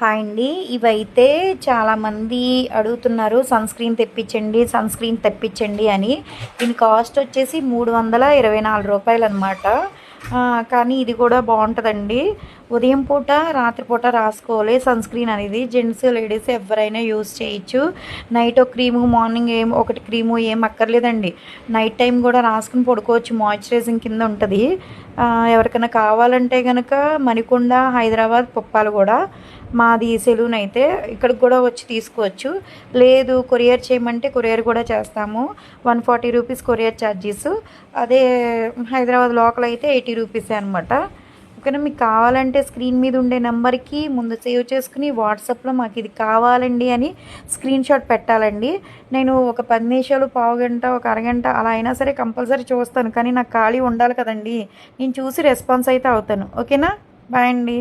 Hi అండి. ఇవైతే చాలామంది అడుగుతున్నారు సన్ స్క్రీన్ తెప్పించండి సన్ స్క్రీన్ తెప్పించండి అని. దీని కాస్ట్ వచ్చేసి మూడు వందల ఇరవై నాలుగు రూపాయలు అనమాట కానీ ఇది కూడా బాగుంటుందండి. ఉదయం పూట రాత్రిపూట రాసుకోవాలి. సన్ స్క్రీన్ అనేది జెంట్స్ లేడీస్ ఎవరైనా యూస్ చేయొచ్చు. నైట్ ఒక క్రీము మార్నింగ్ ఏం ఒకటి క్రీము ఏం అక్కర్లేదండి. నైట్ టైం కూడా రాసుకుని పడుకోవచ్చు. మాయిశ్చరైజింగ్ కింద ఉంటుంది. ఎవరికైనా కావాలంటే కనుక మణికొండ హైదరాబాద్ పొప్పాలు కూడా మాది సెలూన్ అయితే ఇక్కడికి కూడా వచ్చి తీసుకోవచ్చు. లేదు కొరియర్ చేయమంటే కొరియర్ కూడా చేస్తాము. One forty rupees courier charges అదే హైదరాబాద్ లోకల్ అయితే ఎయిటీ రూపీసే అనమాట ఓకేనా మీకు కావాలంటే స్క్రీన్ మీద ఉండే నెంబర్కి ముందు సేవ్ చేసుకుని వాట్సాప్లో మాకు ఇది కావాలండి అని స్క్రీన్ షాట్ పెట్టాలండి. నేను ఒక పది నిమిషాలు పావు గంట ఒక అరగంట అలా అయినా సరే కంపల్సరీ చూస్తాను. కానీ నాకు ఖాళీ ఉండాలి కదండి. నేను చూసి రెస్పాన్స్ అయితే అవుతాను. ఓకేనా? బాయ్ అండి.